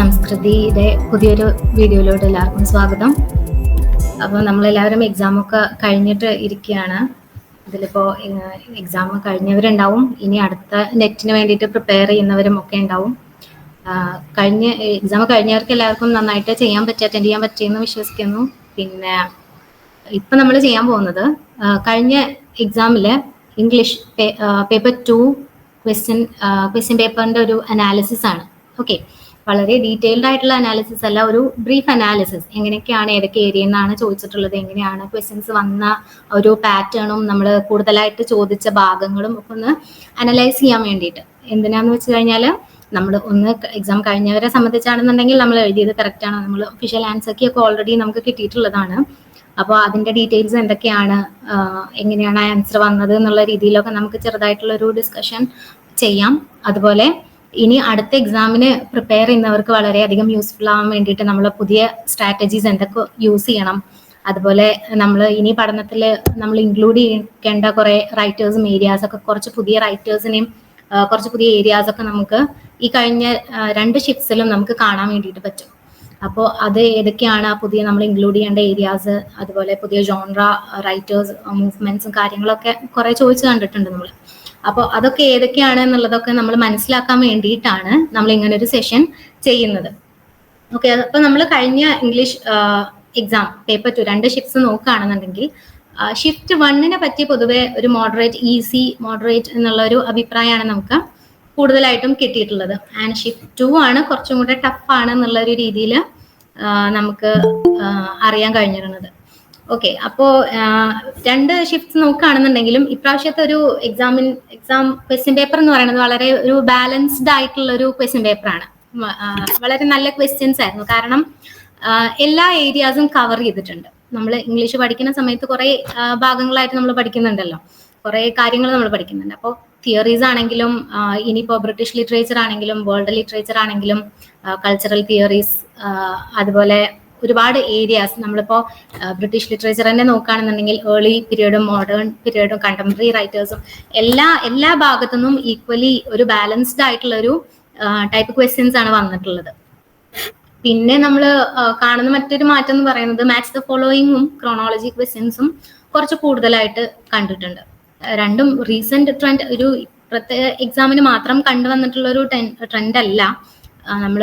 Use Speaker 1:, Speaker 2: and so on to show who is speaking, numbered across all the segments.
Speaker 1: സംസ്കൃതിയുടെ പുതിയൊരു വീഡിയോയിലോട്ട് എല്ലാവർക്കും സ്വാഗതം. അപ്പോൾ നമ്മളെല്ലാവരും എക്സാമൊക്കെ കഴിഞ്ഞിട്ട് ഇരിക്കുകയാണ്. ഇതിലിപ്പോൾ എക്സാം കഴിഞ്ഞവരുണ്ടാവും. ഇനി അടുത്ത നെറ്റിന് വേണ്ടിയിട്ട് പ്രിപ്പയർ ചെയ്യുന്നവരും ഒക്കെ ഉണ്ടാവും. കഴിഞ്ഞ എക്സാം കഴിഞ്ഞവർക്ക് എല്ലാവർക്കും നന്നായിട്ട് ചെയ്യാൻ പറ്റി അറ്റൻഡ് ചെയ്യാൻ പറ്റിയെന്ന് വിശ്വസിക്കുന്നു. പിന്നെ ഇപ്പം നമ്മൾ ചെയ്യാൻ പോകുന്നത് കഴിഞ്ഞ എക്സാമിൽ English paper two question question പേപ്പറിന്റെ ഒരു അനാലിസിസ് ആണ്. ഓക്കെ വളരെ ഡീറ്റെയിൽഡ് ആയിട്ടുള്ള അനാലിസിസ് അല്ല ഒരു ബ്രീഫ് അനാലിസിസ് എങ്ങനെയൊക്കെയാണ് ഏതൊക്കെ ഏരിയ എന്നാണ് ചോദിച്ചിട്ടുള്ളത് എങ്ങനെയാണ് ക്വസ്റ്റ്യൻസ് വന്ന ഒരു പാറ്റേണും നമ്മൾ കൂടുതലായിട്ട് ചോദിച്ച ഭാഗങ്ങളും ഒക്കെ ഒന്ന് അനലൈസ് ചെയ്യാൻ വേണ്ടിയിട്ട്. എന്തിനാന്ന് വെച്ച് കഴിഞ്ഞാൽ നമ്മൾ ഒന്ന് എക്സാം കഴിഞ്ഞവരെ സംബന്ധിച്ചാണെന്നുണ്ടെങ്കിൽ നമ്മൾ എഴുതിയത് കറക്റ്റ് ആണ്. നമ്മൾ ഒഫീഷ്യൽ ആൻസർ കീ ഒക്കെ ഓൾറെഡി നമുക്ക് കിട്ടിയിട്ടുള്ളതാണ്. അപ്പോൾ അതിന്റെ ഡീറ്റെയിൽസ് എന്തൊക്കെയാണ് എങ്ങനെയാണ് ആൻസർ വന്നത് എന്നുള്ള രീതിയിലൊക്കെ നമുക്ക് ചെറുതായിട്ടുള്ള ഒരു ഡിസ്കഷൻ ചെയ്യാം. അതുപോലെ ഇനി അടുത്ത എക്സാമിന് പ്രിപ്പയർ ചെയ്യുന്നവർക്ക് വളരെയധികം യൂസ്ഫുൾ ആവാൻ വേണ്ടിയിട്ട് നമ്മൾ പുതിയ സ്ട്രാറ്റജീസ് എന്തൊക്കെ യൂസ് ചെയ്യണം. അതുപോലെ നമ്മൾ ഇനി പഠനത്തിൽ നമ്മൾ ഇൻക്ലൂഡ് ചെയ്യേണ്ട കുറെ റൈറ്റേഴ്സും ഏരിയാസ് ഒക്കെ കുറച്ച് പുതിയ റൈറ്റേഴ്സിനെയും കുറച്ച് പുതിയ ഏരിയാസ് ഒക്കെ നമുക്ക് ഈ കഴിഞ്ഞ രണ്ട് ഷിഫ്റ്റ്സിലും നമുക്ക് കാണാൻ വേണ്ടിയിട്ട് പറ്റും. അപ്പോൾ അത് ഏതൊക്കെയാണ് ആ പുതിയ നമ്മൾ ഇൻക്ലൂഡ് ചെയ്യേണ്ട ഏരിയാസ് അതുപോലെ പുതിയ ജോൺറ റൈറ്റേഴ്സ് മൂവ്മെന്റ്സും കാര്യങ്ങളൊക്കെ കുറെ ചോദിച്ചു കണ്ടിട്ടുണ്ട് നമ്മൾ അപ്പോൾ അതൊക്കെ ഏതൊക്കെയാണ് എന്നുള്ളതൊക്കെ നമ്മൾ മനസ്സിലാക്കാൻ വേണ്ടിയിട്ടാണ് നമ്മൾ ഇങ്ങനെ ഒരു സെഷൻ ചെയ്യുന്നത്. ഓക്കെ അപ്പൊ നമ്മൾ കഴിഞ്ഞ ഇംഗ്ലീഷ് എക്സാം പേപ്പർ ടു രണ്ട് ഷിഫ്റ്റ്സ് നോക്കുകയാണെന്നുണ്ടെങ്കിൽ ഷിഫ്റ്റ് വണ്ണിനെ പറ്റി പൊതുവെ ഒരു മോഡറേറ്റ് ഈസി മോഡറേറ്റ് എന്നുള്ള ഒരു അഭിപ്രായമാണ് നമുക്ക് കൂടുതലായിട്ടും കിട്ടിയിട്ടുള്ളത്. ആൻഡ് ഷിഫ്റ്റ് ടു ആണ് കുറച്ചും കൂടെ ടഫ് ആണ് എന്നുള്ള ഒരു രീതിയിൽ നമുക്ക് അറിയാൻ കഴിഞ്ഞിരുന്നത്. ഓക്കെ അപ്പോ രണ്ട് ഷിഫ്റ്റ്സ് നോക്കുകയാണെന്നുണ്ടെങ്കിലും ഇപ്രാവശ്യത്തെ ഒരു എക്സാമിൻ എക്സാം ക്വസ്റ്റ്യൻ പേപ്പർ എന്ന് പറയുന്നത് വളരെ ഒരു ബാലൻസ്ഡ് ആയിട്ടുള്ള ഒരു ക്വസ്റ്റ്യൻ പേപ്പറാണ് വളരെ നല്ല ക്വസ്റ്റ്യൻസ് ആയിരുന്നു. കാരണം എല്ലാ ഏരിയാസും കവർ ചെയ്തിട്ടുണ്ട്. നമ്മൾ ഇംഗ്ലീഷ് പഠിക്കുന്ന സമയത്ത് കുറെ ഭാഗങ്ങളായിട്ട് നമ്മൾ പഠിക്കുന്നുണ്ടല്ലോ. കുറെ കാര്യങ്ങൾ നമ്മൾ പഠിക്കുന്നുണ്ട്. അപ്പോൾ തിയറീസ് ആണെങ്കിലും ഇനിയിപ്പോൾ ഇനിയിപ്പോ ബ്രിട്ടീഷ് ലിറ്ററേച്ചർ ആണെങ്കിലും വേൾഡ് ലിറ്ററേച്ചർ ആണെങ്കിലും കൾച്ചറൽ തിയറീസ് അതുപോലെ ഒരുപാട് ഏരിയാസ് നമ്മളിപ്പോ ബ്രിട്ടീഷ് ലിറ്ററേച്ചർ തന്നെ നോക്കുകയാണെന്നുണ്ടെങ്കിൽ ഏർലി പീരീഡും മോഡേൺ പീരീഡും കണ്ടംപററി റൈറ്റേഴ്സും എല്ലാ എല്ലാ ഭാഗത്തുനിന്നും ഈക്വലി ഒരു ബാലൻസ്ഡ് ആയിട്ടുള്ള ഒരു ടൈപ്പ് ക്വസ്റ്റ്യൻസ് ആണ് വന്നിട്ടുള്ളത്. പിന്നെ നമ്മൾ കാണുന്ന മറ്റൊരു മാറ്റം എന്ന് പറയുന്നത് മാച്ച് ദ ഫോളോയിങ്ങും ക്രോണോളജി ക്വസ്റ്റ്യൻസും കുറച്ച് കൂടുതലായിട്ട് കണ്ടിട്ടുണ്ട്. രണ്ടും റീസെന്റ് ട്രെൻഡ് ഒരു പ്രത്യേക എക്സാമിന് മാത്രം കണ്ടുവന്നിട്ടുള്ള ഒരു ട്രെൻഡ് അല്ല. നമ്മൾ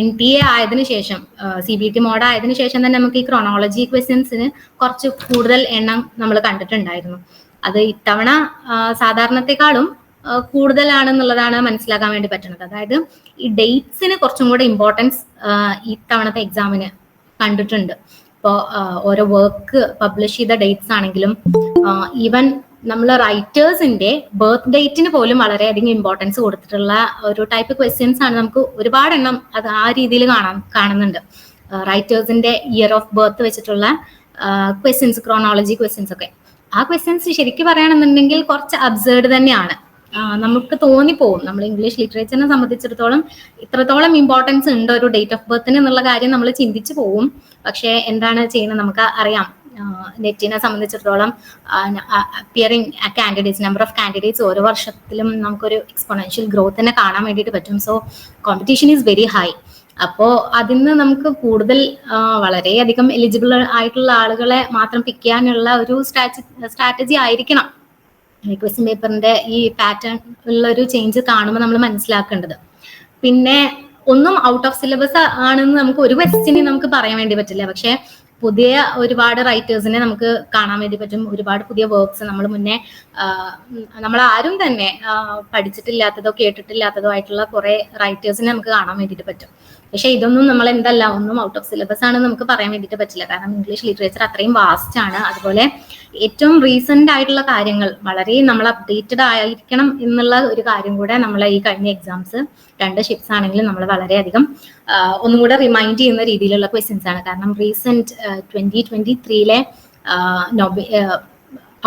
Speaker 1: എൻ ടി എ ആയതിനു ശേഷം സി ബി ടി മോഡ് ആയതിനു ശേഷം തന്നെ നമുക്ക് ഈ ക്രോണോളജി ക്വസ്റ്റ്യൻസിന് കുറച്ച് കൂടുതൽ എണ്ണം നമ്മൾ കണ്ടിട്ടുണ്ടായിരുന്നു. അത് ഇത്തവണ സാധാരണത്തെക്കാളും കൂടുതലാണെന്നുള്ളതാണ് മനസ്സിലാക്കാൻ വേണ്ടി പറ്റുന്നത് അതായത് ഈ ഡേറ്റ്സിന് കുറച്ചും കൂടെ ഇമ്പോർട്ടൻസ് ഇത്തവണത്തെ എക്സാമിന് കണ്ടിട്ടുണ്ട്. ഇപ്പോൾ ഓരോ വർക്ക് പബ്ലിഷ് ചെയ്ത ഡേറ്റ്സ് ആണെങ്കിലും ഈവൻ നമ്മൾ റൈറ്റേഴ്സിന്റെ ബർത്ത് ഡേറ്റിന് പോലും വളരെയധികം ഇമ്പോർട്ടൻസ് കൊടുത്തിട്ടുള്ള ഒരു ടൈപ്പ് ക്വസ്റ്റ്യൻസ് ആണ് നമുക്ക് ഒരുപാട് എണ്ണം അത് ആ രീതിയിൽ കാണാൻ കാണുന്നുണ്ട്. റൈറ്റേഴ്സിന്റെ ഇയർ ഓഫ് ബർത്ത് വെച്ചിട്ടുള്ള ക്വസ്റ്റ്യൻസ് ക്രോണോളജി ക്വസ്റ്റ്യൻസ് ഒക്കെ. ആ ക്വസ്റ്റ്യൻസ് ശരിക്കും പറയുകയാണെന്നുണ്ടെങ്കിൽ കുറച്ച് അബ്സേർഡ് തന്നെയാണ്. ആ, നമുക്ക് തോന്നിപ്പോവും. നമ്മൾ ഇംഗ്ലീഷ് ലിറ്ററേച്ചറിനെ സംബന്ധിച്ചിടത്തോളം ഇത്രത്തോളം ഇമ്പോർട്ടൻസ് ഉണ്ട് ഒരു ഡേറ്റ് ഓഫ് ബർത്തിന് എന്നുള്ള കാര്യം നമ്മൾ ചിന്തിച്ചു പോവും. പക്ഷേ എന്താണ് ചെയ്യുന്നത് നമുക്ക് അറിയാം. നെറ്റിനെ സംബന്ധിച്ചിടത്തോളം appearing candidates number of candidates ഓരോ വർഷത്തിലും നമുക്കൊരു എക്സ്പൊണൻഷ്യൽ ഗ്രോത്ത് തന്നെ കാണാൻ വേണ്ടിയിട്ട് പറ്റും. So competition is very high അപ്പോ അതിന്ന് നമുക്ക് കൂടുതൽ വളരെയധികം എലിജിബിൾ ആയിട്ടുള്ള ആളുകളെ മാത്രം പിക്ക് ചെയ്യാനുള്ള ഒരു സ്ട്രാറ്റജി ആയിരിക്കണം. ക്വസ്റ്റ്യൻ പേപ്പറിന്റെ ഈ പാറ്റേൺ ഉള്ള ഒരു ചേഞ്ച് കാണുമ്പോൾ നമ്മൾ മനസ്സിലാക്കേണ്ടത്. പിന്നെ ഒന്നും ഔട്ട് ഓഫ് സിലബസ് ആണെന്ന് നമുക്ക് ഒരു ക്വസ്റ്റ്യന് നമുക്ക് പറയാൻ വേണ്ടി പറ്റില്ല. പക്ഷെ പുതിയ ഒരുപാട് റൈറ്റേഴ്സിനെ നമുക്ക് കാണാൻ വേണ്ടി പറ്റും. ഒരുപാട് പുതിയ വർക്ക്സ് നമ്മൾ മുന്നേ നമ്മൾ ആരും തന്നെ പഠിച്ചിട്ടില്ലാത്തതോ കേട്ടിട്ടില്ലാത്തതോ ആയിട്ടുള്ള കുറെ റൈറ്റേഴ്സിനെ നമുക്ക് കാണാൻ വേണ്ടിയിട്ട് പറ്റും. പക്ഷെ ഇതൊന്നും നമ്മൾ എന്തല്ല ഒന്നും ഔട്ട് ഓഫ് സിലബസ് ആണ് നമുക്ക് പറയാൻ വേണ്ടിയിട്ട് പറ്റില്ല. കാരണം ഇംഗ്ലീഷ് ലിറ്ററേച്ചർ അത്രയും വാസ്റ്റ് ആണ്. അതുപോലെ ഏറ്റവും റീസെന്റ് ആയിട്ടുള്ള കാര്യങ്ങൾ വളരെ നമ്മൾ അപ്ഡേറ്റഡ് ആയിരിക്കണം എന്നുള്ള ഒരു കാര്യം കൂടെ നമ്മൾ ഈ കഴിഞ്ഞ എക്സാംസ് രണ്ട് ഷിപ്സ് ആണെങ്കിലും നമ്മൾ വളരെയധികം ഒന്നും കൂടെ റിമൈൻഡ് ചെയ്യുന്ന രീതിയിലുള്ള ക്വസ്റ്റ്യൻസ് ആണ്. കാരണം റീസെന്റ് ട്വന്റി ട്വന്റി ത്രീയിലെ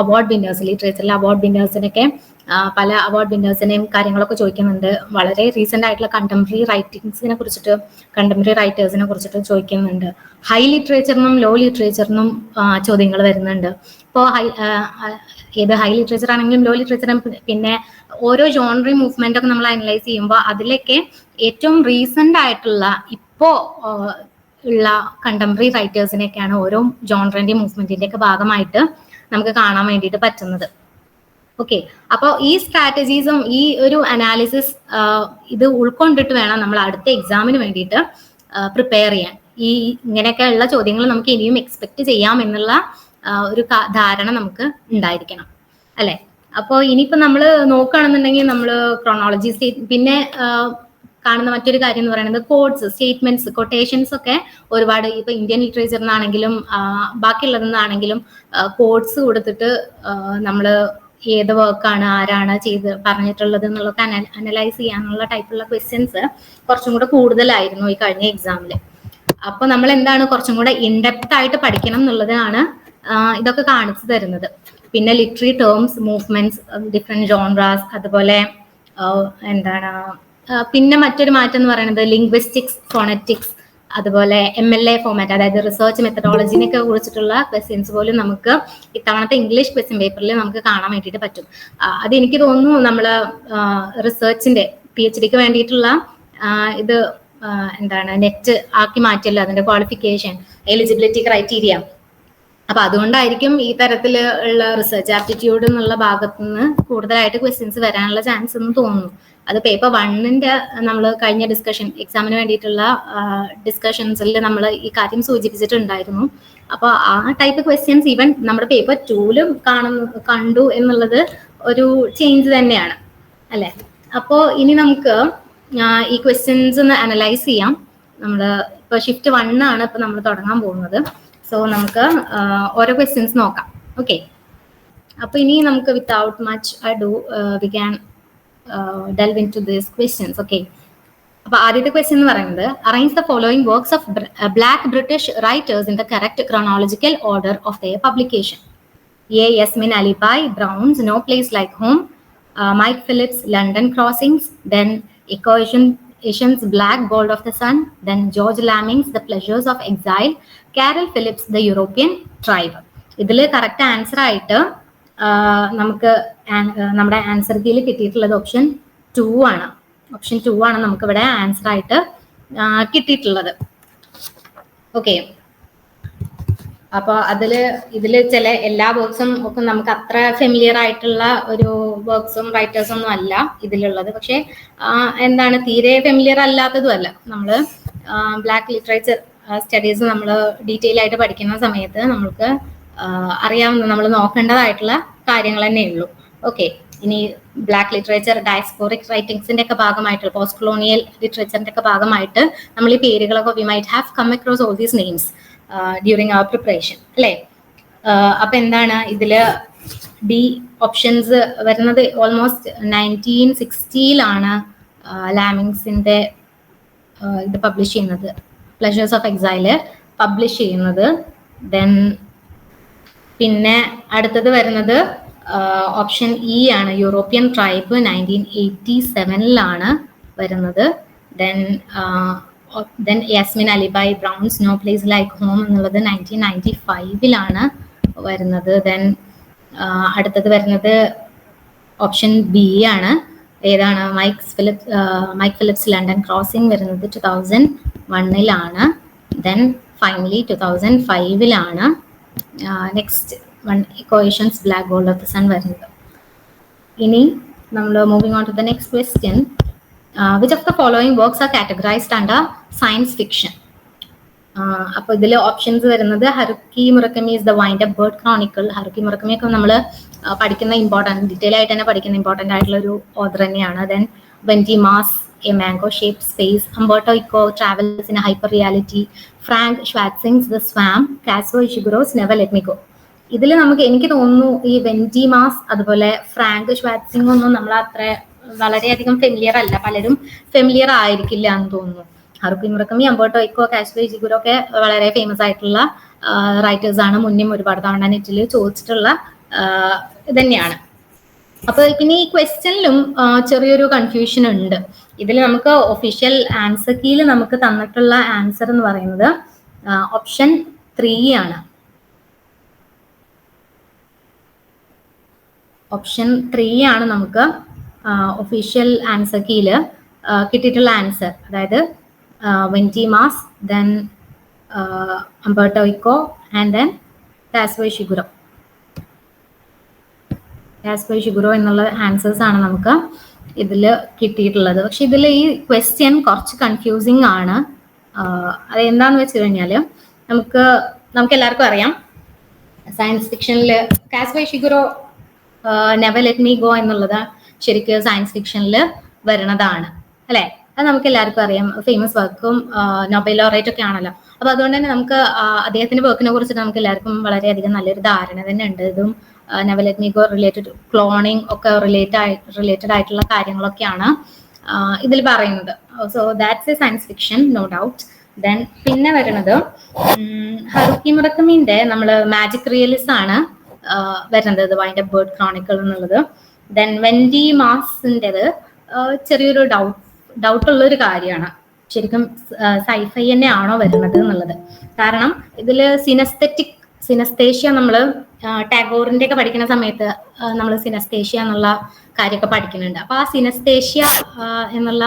Speaker 1: അവാർഡ് വിന്നേഴ്സ് ലിറ്ററേച്ചറിലെ അവാർഡ് വിന്നേഴ്സിനൊക്കെ പല അവാർഡ് വിന്നേഴ്സിനെയും കാര്യങ്ങളൊക്കെ ചോദിക്കുന്നുണ്ട്. വളരെ റീസെന്റ് ആയിട്ടുള്ള കണ്ടംപററി റൈറ്റിങ്സിനെ കുറിച്ചിട്ട് കണ്ടംപററി റൈറ്റേഴ്സിനെ കുറിച്ചിട്ട് ചോദിക്കുന്നുണ്ട്. ഹൈ ലിറ്ററേച്ചറിനും ലോ ലിറ്ററേച്ചറിനും ചോദ്യങ്ങൾ വരുന്നുണ്ട്. ഇപ്പോൾ ഹൈ ഏത് ഹൈ ലിറ്ററേച്ചർ ആണെങ്കിലും ലോ ലിറ്ററേച്ചർ പിന്നെ ഓരോ ജോണറി മൂവ്മെന്റ് ഒക്കെ നമ്മൾ അനലൈസ് ചെയ്യുമ്പോൾ അതിലൊക്കെ ഏറ്റവും റീസെന്റ് ആയിട്ടുള്ള ഇപ്പോ ഉള്ള കണ്ടംപററി റൈറ്റേഴ്സിനെയൊക്കെയാണ് ഓരോ ജോണറിന്റെയും മൂവ്മെന്റിന്റെ ഒക്കെ ഭാഗമായിട്ട് നമുക്ക് കാണാൻ വേണ്ടിയിട്ട് പറ്റുന്നത്. ഓക്കെ അപ്പോൾ ഈ സ്ട്രാറ്റജീസും ഈ ഒരു അനാലിസിസ് ഇത് ഉൾക്കൊണ്ടിട്ട് വേണം നമ്മൾ അടുത്ത എക്സാമിന് വേണ്ടിയിട്ട് പ്രിപ്പയർ ചെയ്യാൻ. ഈ ഇങ്ങനെയൊക്കെ ഉള്ള ചോദ്യങ്ങൾ നമുക്ക് ഇനിയും എക്സ്പെക്ട് ചെയ്യാം എന്നുള്ള ഒരു ധാരണ നമുക്ക് ഉണ്ടായിരിക്കണം. അല്ലെ? അപ്പോൾ ഇനിയിപ്പോൾ നമ്മൾ നോക്കുകയാണെന്നുണ്ടെങ്കിൽ നമ്മൾ ക്രോണോളജി പിന്നെ കാണുന്ന മറ്റൊരു കാര്യം എന്ന് പറയുന്നത് കോഡ്സ് സ്റ്റേറ്റ്മെന്റ്സ് കൊട്ടേഷൻസ് ഒക്കെ ഒരുപാട് ഇപ്പൊ ഇന്ത്യൻ ലിറ്ററേച്ചറിനാണെങ്കിലും ബാക്കിയുള്ളതെന്നാണെങ്കിലും കോഡ്സ് കൊടുത്തിട്ട് നമ്മൾ ഏത് വർക്കാണ് ആരാണ് ചെയ്ത് പറഞ്ഞിട്ടുള്ളത് എന്നുള്ളതൊക്കെ അനലൈസ് ചെയ്യാനുള്ള ടൈപ്പുള്ള ക്വസ്റ്റ്യൻസ് കുറച്ചും കൂടെ കൂടുതലായിരുന്നു ഈ കഴിഞ്ഞ എക്സാമിൽ അപ്പൊ നമ്മൾ എന്താണ് കുറച്ചും കൂടെ ഇൻഡെപ്ത് ആയിട്ട് പഠിക്കണം എന്നുള്ളതാണ് ഇതൊക്കെ കാണിച്ചു തരുന്നത്. പിന്നെ literary terms movements different genres അതുപോലെ എന്താണ് പിന്നെ മറ്റൊരു മാറ്റം എന്ന് പറയുന്നത് ലിംഗ്വിസ്റ്റിക്സ് ഫോണറ്റിക്സ് അതുപോലെ എം എൽ എ ഫോമാറ്റ് അതായത് റിസർച്ച് മെത്തഡോളജിനെയൊക്കെ കുറിച്ചിട്ടുള്ള ക്വസ്റ്റ്യൻസ് പോലും നമുക്ക് ഇത്തവണത്തെ ഇംഗ്ലീഷ് ക്വസ്റ്റ്യൻ പേപ്പറിൽ നമുക്ക് കാണാൻ വേണ്ടിയിട്ട് പറ്റും. അത് എനിക്ക് തോന്നുന്നു നമ്മൾ റിസർച്ചിന്റെ പി എച്ച് ഡിക്ക് വേണ്ടിയിട്ടുള്ള ഇത് എന്താണ് നെറ്റ് ആക്കി മാറ്റിയല്ലോ അതിന്റെ ക്വാളിഫിക്കേഷൻ എലിജിബിലിറ്റി ക്രൈറ്റീരിയ അപ്പൊ അതുകൊണ്ടായിരിക്കും ഈ തരത്തിൽ ഉള്ള റിസർച്ച് ആപ്റ്റിറ്റ്യൂഡ് എന്നുള്ള ഭാഗത്തു നിന്ന് കൂടുതലായിട്ട് ക്വസ്റ്റ്യൻസ് വരാനുള്ള ചാൻസ് എന്ന് തോന്നുന്നു. അത് പേപ്പർ വണ്ണിന്റെ നമ്മൾ കഴിഞ്ഞ ഡിസ്കഷൻ എക്സാമിന് വേണ്ടിയിട്ടുള്ള ഡിസ്കഷൻസിൽ നമ്മൾ ഈ കാര്യം സൂചിപ്പിച്ചിട്ടുണ്ടായിരുന്നു. അപ്പൊ ആ ടൈപ്പ് ക്വസ്റ്റ്യൻസ് ഈവൻ നമ്മുടെ പേപ്പർ ടൂലും കാണുന്നു കണ്ടു എന്നുള്ളത് ഒരു ചേഞ്ച് തന്നെയാണ്. അല്ലെ? അപ്പോ ഇനി നമുക്ക് ഈ ക്വസ്റ്റ്യൻസ് ഒന്ന് അനലൈസ് ചെയ്യാം. നമ്മൾ ഇപ്പൊ ഷിഫ്റ്റ് വണ്ണാണ് ഇപ്പൊ നമ്മൾ തുടങ്ങാൻ പോകുന്നത്. സോ നമുക്ക് ഓരോ ക്വസ്റ്റ്യൻസ് നോക്കാം. ഓക്കെ അപ്പൊ ഇനി നമുക്ക് without much I do we can delve into these questions okay അപ്പൊ ആദ്യത്തെ ക്വസ്റ്റ്യൻ എന്ന് പറയുന്നത് arrange the following works of Black British writers in the correct chronological order of their publication A Yasmin Alibhai Brown's no place like home Mike Phillips London crossings then Equations Black Gold of the Sun, then George Lamming's The Pleasures of Exile, Caryl Phillips the European tribe ഇതിൽ correct answer ആയിട്ട് നമുക്ക് നമ്മുടെ answer കീയിൽ കിട്ടിയിട്ടുള്ളത് option two ആണ്. Option two ആണ് നമുക്ക് ഇവിടെ ആൻസർ ആയിട്ട് കിട്ടിയിട്ടുള്ളത്. ഓക്കെ അപ്പോൾ അതിൽ ഇതിൽ ചില എല്ലാ വർക്ക്സും ഒക്കെ നമുക്ക് അത്ര ഫെമിലിയർ ആയിട്ടുള്ള ഒരു വർക്ക്സും റൈറ്റേഴ്സും ഒന്നും അല്ല ഇതിലുള്ളത്. പക്ഷെ എന്താണ് തീരെ ഫെമിലിയർ അല്ലാത്തതും അല്ല. നമ്മൾ ബ്ലാക്ക് ലിറ്ററേച്ചർ സ്റ്റഡീസ് നമ്മൾ ഡീറ്റെയിൽ ആയിട്ട് പഠിക്കുന്ന സമയത്ത് നമ്മൾക്ക് അറിയാവുന്ന നമ്മൾ നോക്കേണ്ടതായിട്ടുള്ള കാര്യങ്ങൾ തന്നെ ഉള്ളൂ. ഓക്കെ ഇനി ബ്ലാക്ക് ലിറ്ററേച്ചർ ഡയസ്പോറിക് റൈറ്റിംഗ്സിന്റെ ഒക്കെ ഭാഗമായിട്ട് പോസ്റ്റ് കൊളോണിയൽ ലിറ്ററേച്ചറിന്റെ ഒക്കെ ഭാഗമായിട്ട് നമ്മൾ ഈ പേരുകളൊക്കെ we might have come across all these names during our preparation അല്ലേ? അപ്പൊ എന്താണ് ഇതിൽ ഡി ഓപ്ഷൻസ് വരുന്നത്? ഓൾമോസ്റ്റ് നയന്റീൻ സിക്സ്റ്റിയിലാണ് ലാമിങ്സിന്റെ ഇത് പബ്ലിഷ് ചെയ്യുന്നത്. പ്ലഷേഴ്സ് ഓഫ് എക്സൈൽ പബ്ലിഷ് ചെയ്യുന്നത്. ദെൻ പിന്നെ അടുത്തത് വരുന്നത് ഓപ്ഷൻ ഇ ആണ്. യൂറോപ്യൻ ട്രൈബ് നയന്റീൻ എയ്റ്റി സെവനിലാണ് വരുന്നത്. Then then Yasmin Alibhai Brown's no place like home എന്നുള്ളത് നയന്റീൻ നയന്റി ഫൈവിലാണ് വരുന്നത്. ദെൻ അടുത്തത് വരുന്നത് ഓപ്ഷൻ ബി ആണ്. ഏതാണ്? Mike Philip Mike Phillips London crossing വരുന്നത് ടു തൗസൻഡ് വണ്ണിലാണ് then finally two thousand ഫൈവിലാണ് next one equations black gold of the sun വരുന്നത്. ഇനി നമ്മൾ moving on to the next question which of the following works are categorized under science fiction അപ്പോൾ ഇതിൽ options വരുന്നത് Haruki Murakami is the wind up bird chronicle Haruki Murakami ഒക്കെ നമ്മൾ പഠിക്കുന്ന important detail ആയിട്ട് തന്നെ പഠിക്കുന്ന ഇമ്പോർട്ടന്റ് ആയിട്ടുള്ള ഒരു ഓദർ തന്നെയാണ്. Then Wendy Mass a mango shape space Umberto Eco travels in hyper reality Frank Schätzing's the swarm Kazuo Ishiguro's never let me go ഇതിൽ നമുക്ക് എനിക്ക് തോന്നുന്നു ഈ വെന്റി മാസ് അതുപോലെ ഫ്രാങ്ക് ഷ്വാക്സിംഗ് ഒന്നും നമ്മൾ അത്ര വളരെയധികം ഫെമിലിയർ അല്ല. പലരും ഫെമിലിയർ ആയിരിക്കില്ല എന്ന് തോന്നുന്നു. ഹറുക്കി മുറക്കമി അമ്പോട്ടോ ഇക്കോ കാശ്മീർ ജിഗുരോ ഒക്കെ വളരെ ഫേമസ് ആയിട്ടുള്ള റൈറ്റേഴ്സ് ആണ്. മുന്നേ ഒരുപാട് തവണ നെറ്റിൽ ചോദിച്ചിട്ടുള്ള ഇതന്നെയാണ്. അപ്പൊ പിന്നെ ഈ ക്വസ്റ്റ്യനിലും ചെറിയൊരു കൺഫ്യൂഷൻ ഉണ്ട്. ഇതിൽ നമുക്ക് ഒഫീഷ്യൽ ആൻസർ കീയിൽ നമുക്ക് തന്നിട്ടുള്ള ആൻസർ എന്ന് പറയുന്നത് ഓപ്ഷൻ ത്രീ ആണ്. ഓപ്ഷൻ ത്രീ ആണ് നമുക്ക് ഒഫീഷ്യൽ ആൻസർ കീയിൽ കിട്ടിയിട്ടുള്ള ആൻസർ അതായത് Wendy Mass then Umberto Eco and then Kazuo Ishiguro Kazuo Ishiguro എന്നുള്ള ആൻസേഴ്സ് ആണ് നമുക്ക് ഇതിൽ കിട്ടിയിട്ടുള്ളത്. പക്ഷെ ഇതിൽ ഈ ക്വസ്റ്റ്യൻ കുറച്ച് കൺഫ്യൂസിങ് ആണ്. അതെന്താന്ന് വെച്ച് കഴിഞ്ഞാൽ നമുക്ക് നമുക്ക് എല്ലാവർക്കും അറിയാം. Science ഫിക്ഷനിൽ Kazuo Ishiguro never let me go എന്നുള്ളത് ശരിക്കും സയൻസ് ഫിക്ഷനിൽ വരുന്നതാണ് അല്ലേ? അത് നമുക്ക് എല്ലാവർക്കും അറിയാം. ഫേമസ് വർക്കും നൊബൈൽ ലോറേറ്റ് ഒക്കെ ആണല്ലോ. അപ്പൊ അതുകൊണ്ട് തന്നെ നമുക്ക് അദ്ദേഹത്തിന്റെ വർക്കിനെ കുറിച്ചിട്ട് നമുക്ക് എല്ലാവർക്കും വളരെയധികം നല്ലൊരു ധാരണ തന്നെ ഉണ്ട്. ഇതും ഗോ റിലേറ്റഡ് ക്ലോണിങ് ഒക്കെ റിലേറ്റ് ആയി റിലേറ്റഡ് ആയിട്ടുള്ള കാര്യങ്ങളൊക്കെയാണ് ഇതിൽ പറയുന്നത്. So that's a science fiction no doubt then പിന്നെ വരുന്നത് ഹറുക്കി മുറക്കമീന്റെ നമ്മൾ മാജിക് റിയലിസ് ആണ് വരുന്നത് വൈൻഡ് ബേർഡ് ക്രോണിക്കൾ എന്നുള്ളത്. ദെൻ വെൻഡി മാസിന്റെത് ചെറിയൊരു ഡൗട്ട് ഡൗട്ട് ഉള്ള ഒരു കാര്യമാണ്. ശരിക്കും സൈഫൈ തന്നെയാണോ വരുന്നത് എന്നുള്ളത്. കാരണം ഇതിൽ സിനസ്തെറ്റിക് സിനസ്തേഷ്യ നമ്മൾ ടാഗോറിന്റെ ഒക്കെ പഠിക്കുന്ന സമയത്ത് നമ്മൾ സിനസ്തേഷ്യ എന്നുള്ള കാര്യമൊക്കെ പഠിക്കുന്നുണ്ട്. അപ്പൊ ആ സിനസ്തേഷ്യ എന്നുള്ള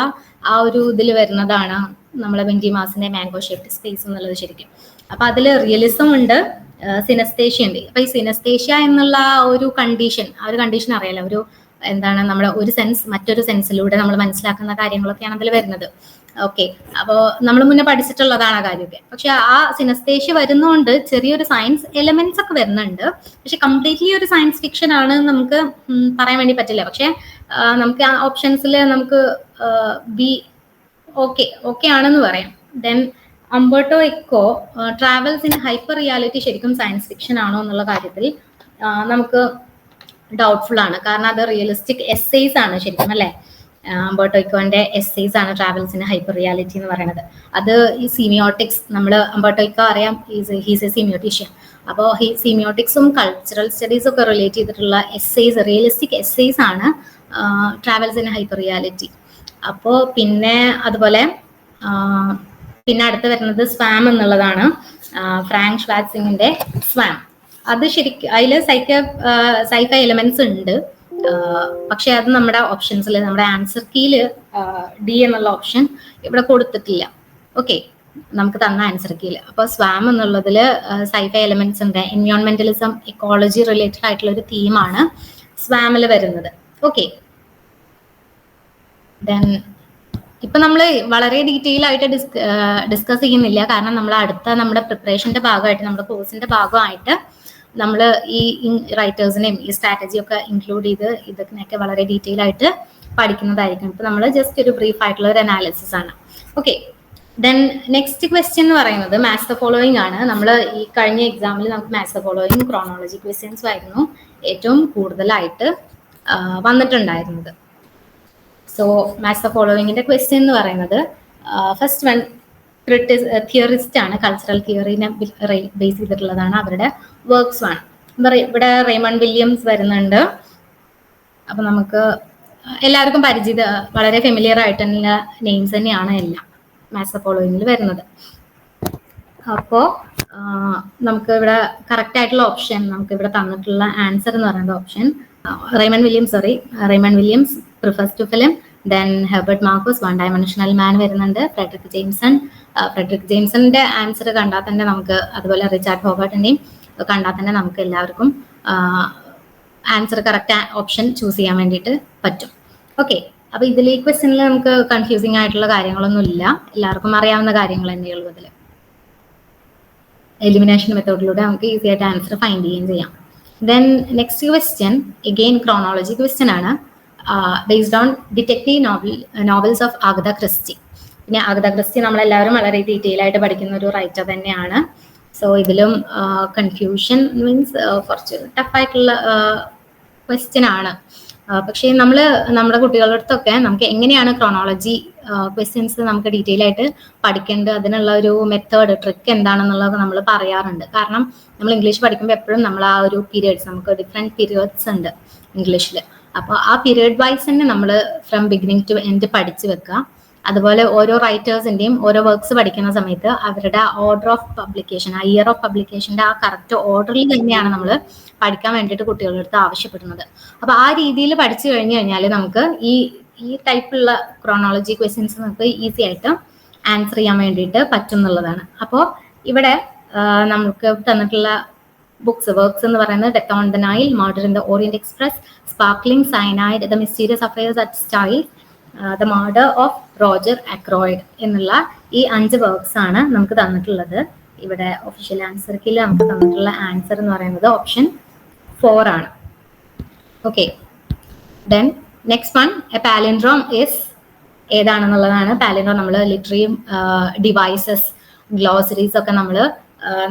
Speaker 1: ആ ഒരു ഇതിൽ വരുന്നതാണ് നമ്മളെ വെന്റി മാസിന്റെ മാംഗോ ഷേപ്ഡ് സ്പേസ് എന്നുള്ളത് ശരിക്കും. അപ്പൊ അതിൽ റിയലിസം ഉണ്ട്. സിനസ്തേഷ്യ ഉണ്ട്. അപ്പൊ ഈ സിനസ്തേഷ്യ എന്നുള്ള ഒരു കണ്ടീഷൻ ആ ഒരു കണ്ടീഷൻ അറിയാലോ? ഒരു എന്താണ് നമ്മുടെ ഒരു സെൻസ് മറ്റൊരു സെൻസിലൂടെ നമ്മൾ മനസ്സിലാക്കുന്ന കാര്യങ്ങളൊക്കെയാണ് അതിൽ വരുന്നത്. ഓക്കെ അപ്പോൾ നമ്മൾ മുന്നേ പഠിച്ചിട്ടുള്ളതാണ് ആ കാര്യമൊക്കെ. പക്ഷെ ആ സിനസ്തേഷ്യ വരുന്നോണ്ട് ചെറിയൊരു സയൻസ് എലമെന്റ്സ് ഒക്കെ വരുന്നുണ്ട്. പക്ഷെ കംപ്ലീറ്റ്ലി ഒരു സയൻസ് ഫിക്ഷൻ ആണ് നമുക്ക് പറയാൻ വേണ്ടി പറ്റില്ല. പക്ഷെ നമുക്ക് ആ ഓപ്ഷൻസിൽ നമുക്ക് ബി ഓക്കെ ഓക്കെ ആണെന്ന് പറയാം. Then Umberto Eco travels in hyper reality ശരിക്കും സയൻസ് ഫിക്ഷൻ ആണോ എന്നുള്ള കാര്യത്തിൽ നമുക്ക് ഡൗട്ട്ഫുൾ ആണ്. കാരണം അത് റിയലിസ്റ്റിക് എസ്സേസ് ആണ് ശരിക്കും അല്ലേ? അംബർട്ടോയ്ക്കോന്റെ എസ്സേസ് ആണ് ട്രാവൽസ് ഇൻ ഹൈപ്പർ റിയാലിറ്റി എന്ന് പറയുന്നത്. അത് ഈ സീമിയോട്ടിക്സ് നമ്മൾ അംബർട്ടോയ്ക്കോ അറിയാം ഹീസ് എ സീമിയോട്ടീഷ്യൻ അപ്പോൾ ഈ സീമിയോട്ടിക്സും കൾച്ചറൽ സ്റ്റഡീസും ഒക്കെ റിലേറ്റ് ചെയ്തിട്ടുള്ള എസ്സേസ് റിയലിസ്റ്റിക് എസ്സേസ് ആണ് ട്രാവൽസ് ഇൻ ഹൈപ്പർ റിയാലിറ്റി അപ്പോൾ പിന്നെ അതുപോലെ പിന്നെ അടുത്ത് വരുന്നത് സ്വാം എന്നുള്ളതാണ്. ഫ്രാങ്ക് ഷ്വാറ്റ്സിങ്ങിന്റെ സ്വാം അത് ശരിക്കും അതിൽ സൈക്ക സൈഫ എലമെന്റ്സ് ഉണ്ട്. പക്ഷെ അത് നമ്മുടെ ഓപ്ഷൻസിൽ നമ്മുടെ ആൻസർ കീയിൽ ഡി എന്നുള്ള ഓപ്ഷൻ ഇവിടെ കൊടുത്തിട്ടില്ല. ഓക്കെ നമുക്ക് തന്ന ആൻസർ കീയിൽ അപ്പൊ സ്വാം എന്നുള്ളതിൽ സൈഫ എലമെന്റ്സ് ഉണ്ട്. എൻവയോൺമെന്റലിസം ഇക്കോളജി റിലേറ്റഡ് ആയിട്ടുള്ള ഒരു തീമാണ് സ്വാമിൽ വരുന്നത്. ഓക്കെ ഇപ്പൊ നമ്മൾ വളരെ ഡീറ്റെയിൽ ആയിട്ട് ഡിസ്കസ് ചെയ്യുന്നില്ല. കാരണം നമ്മൾ അടുത്ത നമ്മുടെ പ്രിപ്പറേഷന്റെ ഭാഗമായിട്ട് നമ്മുടെ കോഴ്സിന്റെ ഭാഗമായിട്ട് നമ്മൾ ഈ റൈറ്റേഴ്സിനെയും ഈ സ്ട്രാറ്റജി ഒക്കെ ഇൻക്ലൂഡ് ചെയ്ത് ഇതിനൊക്കെ വളരെ ഡീറ്റെയിൽ ആയിട്ട് പഠിക്കുന്നതായിരിക്കും ഇപ്പൊ നമ്മൾ ജസ്റ്റ് ഒരു ബ്രീഫ് ആയിട്ടുള്ള ഒരു അനാലിസിസ് ആണ്. ഓക്കെ ദെൻ നെക്സ്റ്റ് ക്വസ്റ്റ്യൻ എന്ന് പറയുന്നത് മാത്സ് ദ ഫോളോയിങ് ആണ്. നമ്മൾ ഈ കഴിഞ്ഞ എക്സാമിൽ നമുക്ക് മാത്സ് ദ ഫോളോയിങ് ക്രോണോളജി ക്വസ്റ്റ്യൻസും ആയിരുന്നു ഏറ്റവും കൂടുതലായിട്ട് വന്നിട്ടുണ്ടായിരുന്നത്. സോ മാച്ച് ദ ഫോളോവിങ്ങിന്റെ ക്വസ്റ്റ്യൻ എന്ന് പറയുന്നത് ഫസ്റ്റ് വൺ തിയറിസ്റ്റ് ആണ് കൾച്ചറൽ തിയറിനെ ബേസ് ചെയ്തിട്ടുള്ളതാണ് അവരുടെ വർക്ക്സ് ആണ് ഇവിടെ- റേമൺ വില്യംസ് വരുന്നുണ്ട്. അപ്പൊ നമുക്ക് എല്ലാവർക്കും പരിചിത വളരെ ഫെമിലിയർ ആയിട്ടുള്ള നെയിംസ് തന്നെയാണ് എല്ലാം മാത്സ് ദ ഫോളോവിങ്ങിൽ വരുന്നത്. അപ്പോ നമുക്ക് ഇവിടെ കറക്റ്റ് ആയിട്ടുള്ള ഓപ്ഷൻ നമുക്ക് ഇവിടെ തന്നിട്ടുള്ള ആൻസർ എന്ന് പറയുന്ന option Raymond Williams sorry Raymond Williams prefers to film then Herbert Marcuse one dimensional man വരുന്നുണ്ട്. ഫ്രെഡറിക് ജെയിംസൺ ഫ്രെഡറിക് ജെയിംസന്റെ ആൻസർ കണ്ടാൽ തന്നെ നമുക്ക് അതുപോലെ റിച്ചാർഡ് ഹോബർട്ടിന്റെയും കണ്ടാൽ തന്നെ നമുക്ക് എല്ലാവർക്കും ആൻസർ കറക്റ്റ് ഓപ്ഷൻ ചൂസ് ചെയ്യാൻ വേണ്ടിയിട്ട് പറ്റും. ഓക്കെ അപ്പൊ ഇതിൽ ഈ ക്വസ്റ്റ്യനിൽ നമുക്ക് കൺഫ്യൂസിങ് ആയിട്ടുള്ള കാര്യങ്ങളൊന്നും ഇല്ല. എല്ലാവർക്കും അറിയാവുന്ന കാര്യങ്ങൾ തന്നെയുള്ളൂ അതിൽ എലിമിനേഷൻ മെത്തേഡിലൂടെ നമുക്ക് ഈസി ആയിട്ട് ആൻസർ ഫൈൻഡ് ചെയ്യുകയും ചെയ്യാം. Then next question again chronology question ആണ്. Based on detective novel novels of Agatha Christie പിന്നെ അഗത ക്രിസ്റ്റി നമ്മളെല്ലാവരും വളരെ ഡീറ്റെയിൽ ആയിട്ട് പഠിക്കുന്ന ഒരു റൈറ്റർ തന്നെയാണ്. സോ ഇതിലും കൺഫ്യൂഷൻ മീൻസ് കുറച്ച് ടഫായിട്ടുള്ള ക്വസ്റ്റ്യൻ ആണ്. പക്ഷേ നമ്മൾ നമ്മുടെ കുട്ടികളുടെ അടുത്തൊക്കെ നമുക്ക് എങ്ങനെയാണ് ക്രോണോളജി ക്വസ്റ്റ്യൻസ് നമുക്ക് ഡീറ്റെയിൽ ആയിട്ട് പഠിക്കേണ്ടത് അതിനുള്ള ഒരു മെത്തേഡ് ട്രിക്ക് എന്താണെന്നുള്ളത് നമ്മൾ പറയാറുണ്ട്. കാരണം നമ്മൾ ഇംഗ്ലീഷ് പഠിക്കുമ്പോൾ എപ്പോഴും നമ്മൾ ആ ഒരു പീരിയഡ്സ് നമുക്ക് ഡിഫറെന്റ് പീരിയഡ്സ് ഉണ്ട് ഇംഗ്ലീഷിൽ അപ്പോൾ ആ പീരിയഡ് വൈസ് തന്നെ നമ്മൾ ഫ്രം ബിഗിനിങ് ടു എൻഡ് പഠിച്ചു വെക്കുക അതുപോലെ ഓരോ റൈറ്റേഴ്സിന്റെയും ഓരോ വർക്ക്സ് പഠിക്കുന്ന സമയത്ത് അവരുടെ ഓർഡർ ഓഫ് പബ്ലിക്കേഷൻ ആ ഇയർ ഓഫ് പബ്ലിക്കേഷന്റെ ആ കറക്റ്റ് ഓർഡറിൽ തന്നെയാണ് നമ്മൾ പഠിക്കാൻ വേണ്ടിയിട്ട് കുട്ടികളുടെ അടുത്ത് ആവശ്യപ്പെടുന്നത്. അപ്പൊ ആ രീതിയിൽ പഠിച്ചു കഴിഞ്ഞു കഴിഞ്ഞാൽ നമുക്ക് ഈ ഈ ടൈപ്പുള്ള ക്രോണോളജി ക്വസ്റ്റ്യൻസ് നമുക്ക് ഈസി ആയിട്ട് ആൻസർ ചെയ്യാൻ വേണ്ടിയിട്ട് പറ്റും എന്നുള്ളതാണ്. അപ്പോൾ ഇവിടെ നമുക്ക് തന്നിട്ടുള്ള ബുക്സ് വർക്ക്സ് എന്ന് പറയുന്നത് death on the Nile murder in the Orient Express sparkling cyanide the mysterious affairs at Styles the murder of Roger Ackroyd എന്നുള്ള ഈ അഞ്ച് വർക്ക്സ് ആണ് നമുക്ക് തന്നിട്ടുള്ളത്. ഇവിടെ ഒഫീഷ്യൽ ആൻസർ കില്ല നമുക്ക് തന്നിട്ടുള്ള ആൻസർ എന്ന് പറയുന്നത് ഓപ്ഷൻ ഫോർ ആണ്. Okay then next one a palindrome is ഏതാണെന്നുള്ളതാണ്. Palindrome നമ്മൾ ലിറ്ററിയും ഡിവൈസസ് ഗ്ലോസറീസ് ഒക്കെ നമ്മൾ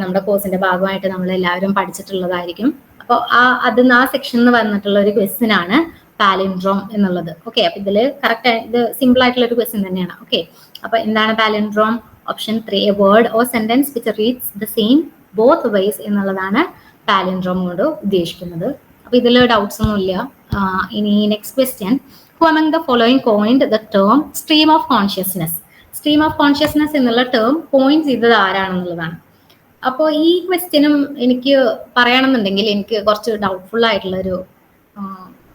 Speaker 1: നമ്മുടെ കോഴ്സിന്റെ ഭാഗമായിട്ട് നമ്മൾ എല്ലാവരും പഠിച്ചിട്ടുള്ളതായിരിക്കും. അപ്പോൾ ആ അതിന്ന് ആ സെക്ഷനിൽ വന്നിട്ടുള്ള ഒരു ക്വസ്റ്റ്യൻ ആണ് പാലിൻഡ്രോം എന്നുള്ളത്. ഓക്കെ അപ്പൊ ഇതിൽ കറക്റ്റ് ഇത് സിമ്പിൾ ആയിട്ടുള്ള ഒരു ക്വസ്റ്റ്യൻ തന്നെയാണ്. ഓക്കെ അപ്പൊ എന്താണ് palindrome option three a word or sentence which reads the same both wise എന്നുള്ളതാണ് പാലിൻഡ്രോം കൊണ്ട് ഉദ്ദേശിക്കുന്നത്. അപ്പൊ ഇതിൽ ഡൗട്ട്സ് ഒന്നും ഇല്ല. ഇനി next question who among the following coined the term stream of consciousness stream of consciousness എന്നുള്ള ടേം പോയിന്റ് ചെയ്തത് ആരാണെന്നുള്ളതാണ്. അപ്പോൾ ഈ ക്വസ്റ്റ്യനും എനിക്ക് പറയണമെന്നുണ്ടെങ്കിൽ എനിക്ക് കുറച്ച് ഡൗട്ട്ഫുൾ ആയിട്ടുള്ള ഒരു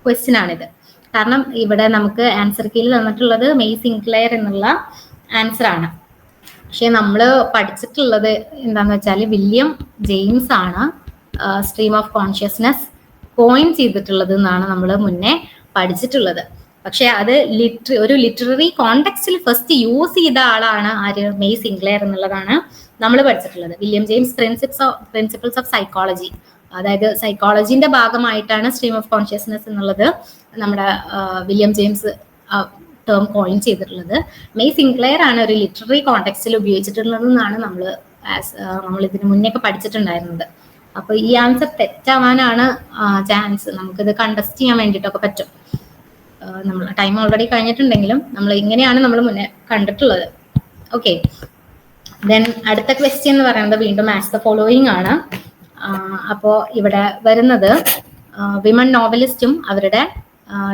Speaker 1: ക്വസ്റ്റ്യൻ ആണിത്. കാരണം ഇവിടെ നമുക്ക് ആൻസർ കീയിൽ തന്നിട്ടുള്ളത് മെയ് സിൻക്ലെയർ എന്നുള്ള ആൻസർ ആണ്. പക്ഷെ നമ്മൾ പഠിച്ചിട്ടുള്ളത് എന്താന്ന് വെച്ചാൽ വില്യം ജെയിംസ് ആണ് സ്ട്രീം ഓഫ് കോൺഷ്യസ്നെസ് കോയിൻ ചെയ്തിട്ടുള്ളത് എന്നാണ് നമ്മൾ മുന്നേ പഠിച്ചിട്ടുള്ളത്. പക്ഷെ അത് ലിറ്ററി ഒരു ലിറ്റററി കോണ്ടെക്സ്റ്റിൽ ഫസ്റ്റ് യൂസ് ചെയ്ത ആളാണ് ആര്? മെയ് സിംഗ്ലെയർ എന്നുള്ളതാണ്. നമ്മൾ പഠിച്ചിട്ടുള്ളത്. William James principles of principles of psychology അതായത് സൈക്കോളജിന്റെ ഭാഗമായിട്ടാണ് സ്ട്രീം ഓഫ് കോൺഷ്യസ്നെസ് എന്നുള്ളത് നമ്മുടെ വില്യം ജെയിംസ് ടേം കോയിൻ ചെയ്തിട്ടുള്ളത്. മെയ് സിംഗ്ലെയർ ആണ് ഒരു ലിറ്റററി കോണ്ടെക്സ്റ്റിൽ ഉപയോഗിച്ചിട്ടുള്ളതെന്നാണ് നമ്മൾ നമ്മൾ ഇതിന് മുന്നേ ഒക്കെ പഠിച്ചിട്ടുണ്ടായിരുന്നത്. അപ്പൊ ഈ ആൻസർ തെറ്റാവാനാണ് ചാൻസ് നമുക്കിത് കണ്ടസ്റ്റ് ചെയ്യാൻ വേണ്ടിയിട്ടൊക്കെ പറ്റും. നമ്മൾ ടൈം ഓൾറെഡി കഴിഞ്ഞിട്ടുണ്ടെങ്കിലും നമ്മൾ ഇങ്ങനെയാണ് നമ്മൾ മുന്നേ കണ്ടിട്ടുള്ളത്. ഓക്കെ ദെൻ അടുത്ത ക്വസ്റ്റ്യൻ എന്ന് പറയുന്നത് വീണ്ടും ആസ് ദ ഫോളോയിങ് ആണ് അപ്പോൾ ഇവിടെ വരുന്നത് വിമൺ നോവലിസ്റ്റും അവരുടെ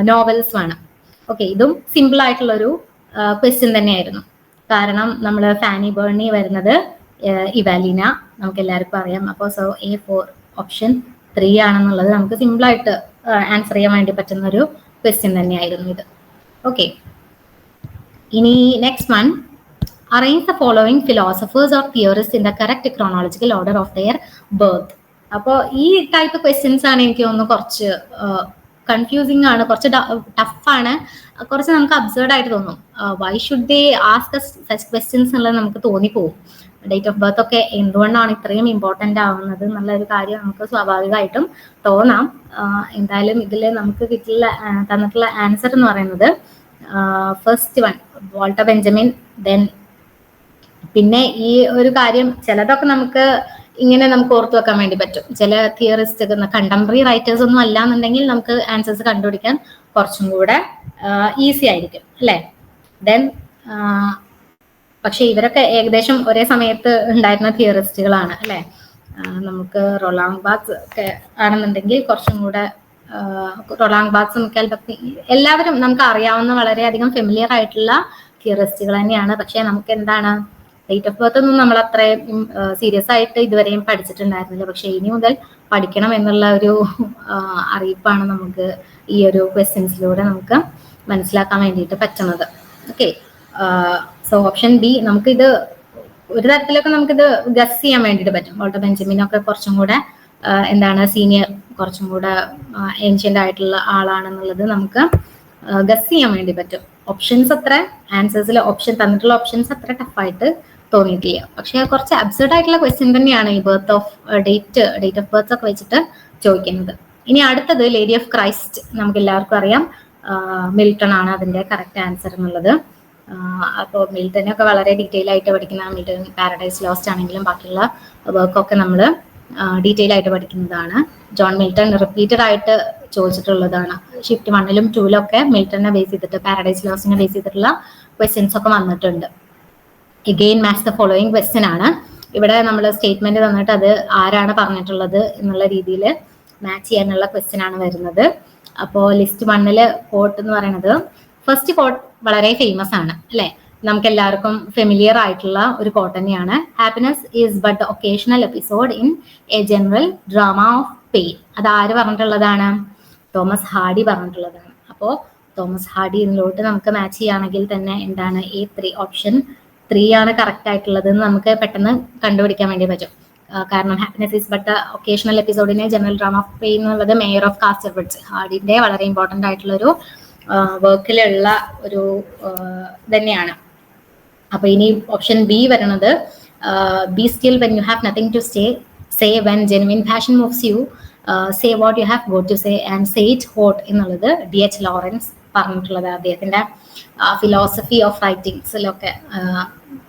Speaker 1: നോവൽസും ആണ്. ഓക്കെ ഇതും സിമ്പിൾ ആയിട്ടുള്ള ഒരു ക്വസ്റ്റ്യൻ തന്നെയായിരുന്നു. കാരണം നമ്മൾ ഫാനി ബേർണി വരുന്നത് ഇവാലിന നമുക്ക് എല്ലാവർക്കും അറിയാം. അപ്പോൾ so A four option three ആണെന്നുള്ളത് നമുക്ക് സിമ്പിൾ ആയിട്ട് ആൻസർ ചെയ്യാൻ വേണ്ടി പറ്റുന്ന ഒരു ക്വസ്റ്റ്യൻ തന്നെയായിരുന്നു ഇത്. ഓക്കെ ഇനി next one arrange the following philosophers or theorist in the correct chronological order of their birth അപ്പോൾ ഈ ടൈപ്പ് ക്വസ്റ്റ്യൻസ് ആണ് എനിക്ക് തോന്നുന്നു കുറച്ച് കൺഫ്യൂസിങ് ആണ് കുറച്ച് ടഫാണ് കുറച്ച് നമുക്ക് അബ്സേർഡ് ആയിട്ട് തോന്നും. Why should they ask such questions എന്നുള്ളത് നമുക്ക് തോന്നിപ്പോവും. ഡേറ്റ് ഓഫ് ബർത്ത് ഒക്കെ എന്തുകൊണ്ടാണ് ഇത്രയും ഇമ്പോർട്ടന്റ് ആവുന്നത് എന്നുള്ളൊരു കാര്യം നമുക്ക് സ്വാഭാവികമായിട്ടും തോന്നാം. എന്തായാലും ഇതിൽ നമുക്ക് കിട്ടിയുള്ള തന്നിട്ടുള്ള ആൻസർ എന്ന് പറയുന്നത് first one Walter Benjamin then പിന്നെ ഈ ഒരു കാര്യം ചിലതൊക്കെ നമുക്ക് ഇങ്ങനെ നമുക്ക് ഓർത്തു വെക്കാൻ വേണ്ടി പറ്റും. ചില തിയറിസ്റ്റ് കണ്ടംപററി റൈറ്റേഴ്സ് ഒന്നും അല്ല എന്നുണ്ടെങ്കിൽ നമുക്ക് ആൻസേഴ്സ് കണ്ടുപിടിക്കാൻ കുറച്ചും കൂടെ ഈസി ആയിരിക്കും അല്ലേ? ദെൻ പക്ഷെ ഇവരൊക്കെ ഏകദേശം ഒരേ സമയത്ത് ഉണ്ടായിരുന്ന തിയറിസ്റ്റുകളാണ് അല്ലെ? നമുക്ക് റൊളാങ് ബാത്ത് ഒക്കെ ആണെന്നുണ്ടെങ്കിൽ കുറച്ചും കൂടെ റൊളാങ് ബാത്ത് മിക്കൽ ഭക്തി എല്ലാവരും നമുക്ക് അറിയാവുന്ന വളരെയധികം ഫെമിലിയർ ആയിട്ടുള്ള തിയറിസ്റ്റുകൾ തന്നെയാണ്. പക്ഷെ നമുക്ക് എന്താണ് ഡേറ്റ് ഓഫ് ബർത്ത് ഒന്നും നമ്മൾ അത്രയും സീരിയസ് ആയിട്ട് ഇതുവരെയും പഠിച്ചിട്ടുണ്ടായിരുന്നില്ല. പക്ഷെ ഇനി മുതൽ പഠിക്കണം എന്നുള്ള ഒരു അറിയിപ്പാണ് നമുക്ക് ഈ ഒരു ക്വസ്റ്റ്യൻസിലൂടെ നമുക്ക് മനസ്സിലാക്കാൻ വേണ്ടിയിട്ട് പറ്റുന്നത്. ഓക്കെ സോ ഓപ്ഷൻ ബി നമുക്കിത് ഒരു തരത്തിലൊക്കെ നമുക്കിത് ഗസ് ചെയ്യാൻ വേണ്ടിയിട്ട് പറ്റും. വോൾട്ടർ ബെഞ്ചമിനൊക്കെ കുറച്ചും കൂടെ എന്താണ് സീനിയർ കുറച്ചും കൂടെ ഏൻഷ്യന്റ് ആയിട്ടുള്ള ആളാണെന്നുള്ളത് നമുക്ക് ഗസ് ചെയ്യാൻ വേണ്ടി പറ്റും. ഓപ്ഷൻസ് അത്ര ആൻസേഴ്സിൽ ഓപ്ഷൻ തന്നിട്ടുള്ള ഓപ്ഷൻസ് അത്ര ടഫായിട്ട് തോന്നിയിട്ടില്ല. പക്ഷെ കുറച്ച് അബ്സർഡ് ആയിട്ടുള്ള ക്വസ്റ്റ്യൻ തന്നെയാണ് ഈ birth of date date of birth ഒക്കെ വെച്ചിട്ട് ചോദിക്കുന്നത്. ഇനി അടുത്തത് ലേഡി ഓഫ് ക്രൈസ്റ്റ് നമുക്ക് എല്ലാവർക്കും അറിയാം മിൽട്ടൺ ആണ് അതിന്റെ കറക്റ്റ് ആൻസർ എന്നുള്ളത്. അപ്പോൾ മിൽട്ടനൊക്കെ വളരെ ഡീറ്റെയിൽ ആയിട്ട് പഠിക്കുന്ന മിൽട്ടൺ പാരഡൈസ് ലോസ്റ്റ് ആണെങ്കിലും ബാക്കിയുള്ള വർക്കൊക്കെ നമ്മൾ ഡീറ്റെയിൽ ആയിട്ട് പഠിക്കുന്നതാണ്. ജോൺ മിൽട്ടൺ റിപ്പീറ്റഡ് ആയിട്ട് ചോദിച്ചിട്ടുള്ളതാണ്. ഷിഫ്റ്റ് വണ്ണിലും ടൂലും ഒക്കെ മിൽട്ടനെ ബേസ് ചെയ്തിട്ട് പാരഡൈസ് ലോസിനെ ബേസ് ചെയ്തിട്ടുള്ള ക്വസ്റ്റ്യൻസ് ഒക്കെ വന്നിട്ടുണ്ട്. Again match the following question ആണ്. ഇവിടെ നമ്മൾ സ്റ്റേറ്റ്മെന്റ് തന്നിട്ട് അത് ആരാണ് പറഞ്ഞിട്ടുള്ളത് എന്നുള്ള രീതിയിൽ മാച്ച് ചെയ്യാനുള്ള ക്വസ്റ്റ്യൻ ആണ് വരുന്നത്. അപ്പോൾ ലിസ്റ്റ് വണ്ണിൽ കോട്ട് എന്ന് പറയുന്നത് ഫസ്റ്റ് കോട്ട് വളരെ ഫേമസ് ആണ് അല്ലെ? നമുക്ക് എല്ലാവർക്കും ഫെമിലിയർ ആയിട്ടുള്ള ഒരു കോട്ട് തന്നെയാണ്. Happiness is but occasional episode in a general drama of pain അത് ആര് പറഞ്ഞിട്ടുള്ളതാണ്? തോമസ് ഹാഡി പറഞ്ഞിട്ടുള്ളതാണ്. അപ്പോൾ തോമസ് ഹാഡി ഇതിലോട്ട് നമുക്ക് മാച്ച് ചെയ്യുകയാണെങ്കിൽ തന്നെ എന്താണ് എ ത്രീ ഓപ്ഷൻ ത്രീ ആണ് കറക്റ്റ് ആയിട്ടുള്ളത് എന്ന് നമുക്ക് പെട്ടെന്ന് കണ്ടുപിടിക്കാൻ വേണ്ടി പറ്റും. കാരണം ഹാപ്പിനെസ് ഇസ് ബട്ട് ഒക്കേഷണൽ എപ്പിസോഡിനെ ജനറൽ ഡ്രാമ ഓഫ് പെയിൻ എന്നുള്ളത് മേയർ ഓഫ് കാസ്റ്റർബിഡ്സ് ഹാർഡിന്റെ വളരെ ഇമ്പോർട്ടന്റ് ആയിട്ടുള്ള ഒരു വർക്കിലുള്ള ഒരു തന്നെയാണ്. അപ്പൊ ഇനി ഓപ്ഷൻ ബി വരുന്നത് B skill when you have nothing to stay say when genuine fashion moves you say what you have got to say and say it hot എന്നുള്ളത് ഡി എച്ച് ലോറൻസ് പറഞ്ഞിട്ടുള്ളത് അദ്ദേഹത്തിന്റെ ഫിലോസഫി ഓഫ് റൈറ്റിംഗ്സിലൊക്കെ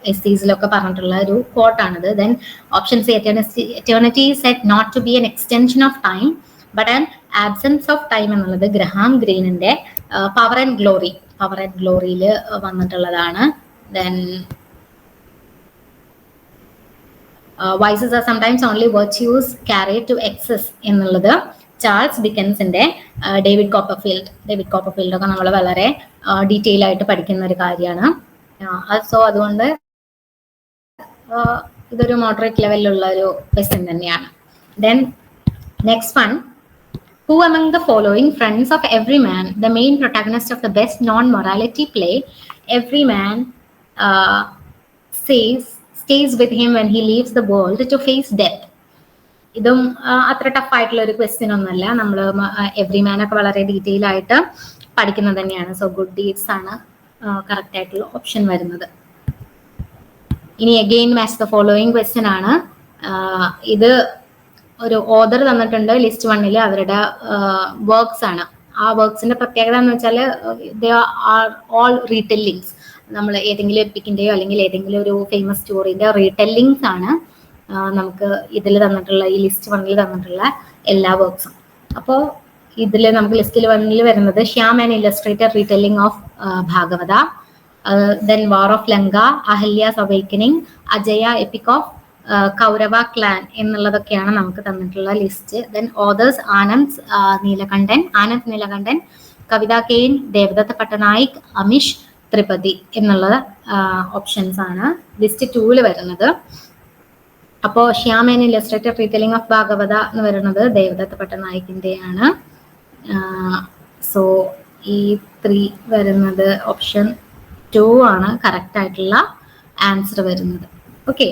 Speaker 1: എസ്സീസിലൊക്കെ പറഞ്ഞിട്ടുള്ള ഒരു കോട്ടാണിത് then option C eternity set not to be an extension of time but an absence of time എന്നുള്ളത് Graham ഗ്രീനിന്റെ power and glory power and ഗ്ലോറിയിൽ വന്നിട്ടുള്ളതാണ്. Then vices are sometimes only virtues carry to excess എന്നുള്ളത് Charles ഡിക്കൻസിന്റെ David Copperfield David Copperfield ഒക്കെ നമ്മൾ വളരെ detail ആയിട്ട് പഠിക്കുന്ന ഒരു കാര്യമാണ് സോ അതുകൊണ്ട് ഇതൊരു മോഡറേറ്റ് ലെവലിലുള്ള ഒരു ക്വസ്റ്റ്യൻ തന്നെയാണ് then next one Who among the following friends of every man, the main protagonist of the best non-morality play, Every Man, uh, says stays with him when he leaves the world to face death? ഇതും അത്ര tough ആയിട്ടുള്ള ഒരു question ഒന്നുമല്ല. നമ്മൾ every ഒക്കെ വളരെ detail ആയിട്ട് പഠിക്കുന്നത് തന്നെയാണ്. സോ ഗുഡ് ഡീഡ്സ് ആണ് കറക്റ്റ് ആയിട്ടുള്ള ഓപ്ഷൻ വരുന്നത്. ഇനി again match the following question ആണ്. ഇത് ഒരു ഓദർ തന്നിട്ടുണ്ട് ലിസ്റ്റ് വണ്ണിൽ അവരുടെ വർക്ക്സ് ആണ്. ആ വർക്ക്സിന്റെ പ്രത്യേകത എന്ന് വെച്ചാൽ ആർ ഓൾ റീറ്റെല്ലിങ്സ് നമ്മൾ ഏതെങ്കിലും എപ്പിക്കിന്റെയോ അല്ലെങ്കിൽ ഏതെങ്കിലും ഒരു ഫേമസ് സ്റ്റോറിന്റെ റീറ്റെല്ലിങ്സ് ആണ്. നമുക്ക് ഇതിൽ തന്നിട്ടുള്ള ഈ ലിസ്റ്റ് വണ്ണിൽ തന്നിട്ടുള്ള എല്ലാ വർക്ക്സും അപ്പോൾ ഇതിൽ നമുക്ക് ലിസ്റ്റിൽ വണ്ണിൽ വരുന്നത് Shyam and illustrated retelling of Bhagavata then war of Lanka Ahalya's awakening Ajaya epic of Kaurava clan എന്നുള്ളതൊക്കെയാണ് നമുക്ക് തന്നിട്ടുള്ള list then authors Anand Neelakantan Anand Neelakantan Kavita Kane Devdutt Pattanaik Amish Tripathi എന്നുള്ള ഓപ്ഷൻസ് ആണ് list ടൂവിൽ വരുന്നത്. അപ്പോ ശ്യാമൻ Illustrated റീറ്റെലിംഗ് of ഭാഗവത എന്ന് പറയുന്നത് ദേവദത്ത പട്ടനായകിന്റെയാണ് സോ ഈ ത്രീ വരുന്നത് ഓപ്ഷൻ ടു ആണ് കറക്റ്റ് ആയിട്ടുള്ള ആൻസർ വരുന്നത്. ഓക്കെ.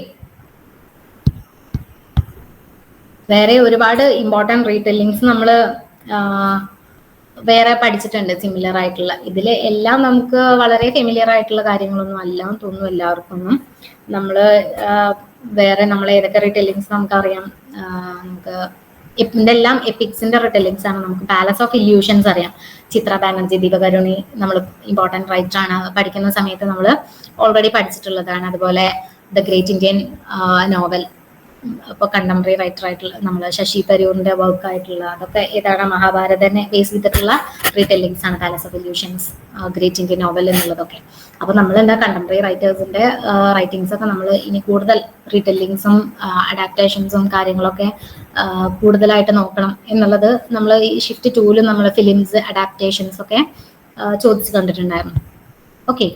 Speaker 1: വേറെ ഒരുപാട് ഇമ്പോർട്ടന്റ് റീറ്റെല്ലിങ്സ് നമ്മൾ വേറെ പഠിച്ചിട്ടുണ്ട് സിമിലർ ആയിട്ടുള്ള. ഇതിൽ എല്ലാം നമുക്ക് വളരെ ഫെമിലിയർ ആയിട്ടുള്ള കാര്യങ്ങളൊന്നും അല്ല തോന്നുന്നു എല്ലാവർക്കൊന്നും നമ്മൾ വേറെ നമ്മൾ ഏതൊക്കെ റിട്ടെലിങ്സ് നമുക്കറിയാം. നമുക്ക് ഇതെല്ലാം എപ്പിക്സിന്റെ റിട്ടെലിങ്സ് ആണ്. നമുക്ക് പാലസ് ഓഫ് ഇല്യൂഷൻസ് അറിയാം. ചിത്ര ബാനർജി ദീപകരുണി നമ്മൾ ഇമ്പോർട്ടന്റ് റൈറ്റർ ആണ്. പഠിക്കുന്ന സമയത്ത് നമ്മൾ ഓൾറെഡി പഠിച്ചിട്ടുള്ളതാണ്. അതുപോലെ ദ ഗ്രേറ്റ് ഇന്ത്യൻ നോവൽ ഇപ്പോൾ കണ്ടംപററി റൈറ്റർ ആയിട്ടുള്ള നമ്മൾ ശശി തരൂറിന്റെ വർക്ക് ആയിട്ടുള്ള അതൊക്കെ ഏതാണ് മഹാഭാരതനെ ബേസ് ചെയ്തിട്ടുള്ള റീടെല്ലിങ്സ് ആണ് palace of illusions great Indian novel എന്നുള്ളതൊക്കെ. അപ്പോൾ നമ്മൾ എന്താ കണ്ടംപററി റൈറ്റേഴ്സിന്റെ റൈറ്റിങ്സ് ഒക്കെ നമ്മൾ ഇനി കൂടുതൽ റീടെല്ലിങ്സും അഡാപ്റ്റേഷൻസും കാര്യങ്ങളൊക്കെ കൂടുതലായിട്ട് നോക്കണം എന്നുള്ളത് നമ്മൾ ഈ ഷിഫ്റ്റ് ടൂലും നമ്മൾ ഫിലിംസ് അഡാപ്റ്റേഷൻസ് ഒക്കെ ചോദിച്ചു കണ്ടിട്ടുണ്ടായിരുന്നു. ഓക്കെ